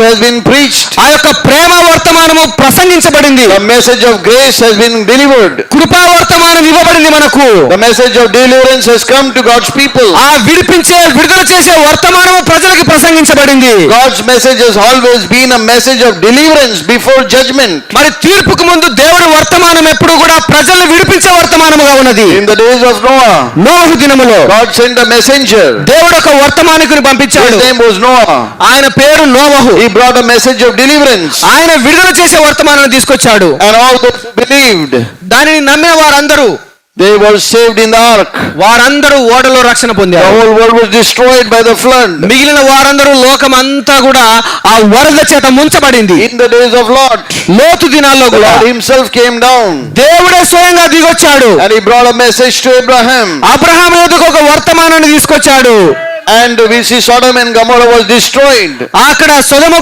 love has been preached. ఆ యొక్క ప్రేమ వర్తమానము ప్రసంగించబడింది. The message of grace has been delivered కృపా వర్తమానం ఇవ్వబడింది మనకు. The message of deliverance has come to God's people ఆ విడిపించే విడుదల చేసే వర్తమానం ప్రజలకు ప్రసంగించబడింది. God's message has always been a message of deliverance before judgement మరి తీర్పుకు ముందు దేవుడి వర్తమానం ఎప్పుడూ కూడా ప్రజలను విడిపించే వర్తమానముగా ఉన్నది. In the days of Noah నోహు దినములో గాడ్ సెండ్ అ మెసెంజర్ దేవుడు ఒక వర్తమానికుని పంపించాడు. హిస్ నేమ్ వాస్ నోవా ఆయన పేరు నోవహు. He brought a message of deliverance ఆయన విడుదల చేసే వర్తమానాన్ని తీసుకొచ్చాడు And all those who believed, దానిని నమ్మిన వారందరూ they were saved in the ark. వారందరూ ఓడలో రక్షణ The పొందారు whole world was destroyed by the flood. మిగిలిన వారందరూ లోకమంతా కూడా ఆ వరద చేత ముంచబడింది In the days of Lot, లోతు దినాల్లో the కూడా Lord himself came down దేవుడే స్వయంగా దిగొచ్చాడు and he brought a message to Abraham. Abraham ఎదుకు ఒక వర్తమానాన్ని తీసుకొచ్చాడు And we see Sodom and Gomorrah was destroyed. అక్కడ సొదమ